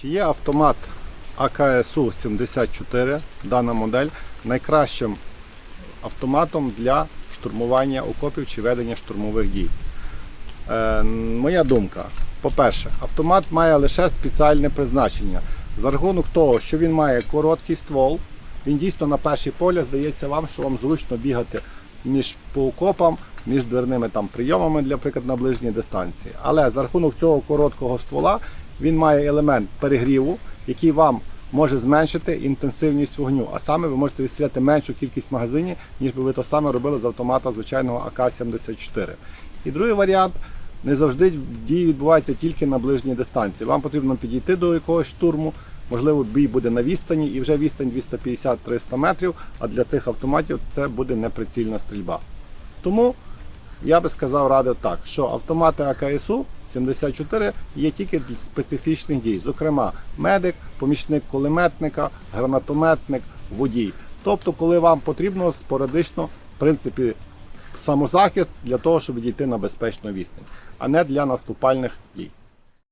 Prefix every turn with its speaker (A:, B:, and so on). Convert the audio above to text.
A: Чи є автомат АКСУ 74, дана модель, найкращим автоматом для штурмування окопів чи ведення штурмових дій? Е, моя думка. По-перше, автомат має лише спеціальне призначення. За рахунок того, що він має короткий ствол, він дійсно на перший поля здається вам, що вам зручно бігати між по окопам, між дверними там прийомами, для приклад на ближній дистанції. Але за рахунок цього короткого ствола він має елемент перегріву, який вам може зменшити інтенсивність вогню. А саме ви можете відстріляти меншу кількість магазинів, ніж би ви то саме робили з автомата звичайного АК-74. І другий варіант. Не завжди дії відбуваються тільки на ближній дистанції. Вам потрібно підійти до якогось штурму, можливо, бій буде на відстані, і вже відстань 250-300 метрів, а для цих автоматів це буде неприцільна стрільба. Тому я би сказав, радив так, що автомати АКСУ 74 є тільки для специфічних дій, зокрема, медик, помічник кулеметника, гранатометник, водій. Тобто, коли вам потрібно спорадично, в принципі, самозахист для того, щоб відійти на безпечну відстань, а не для наступальних дій.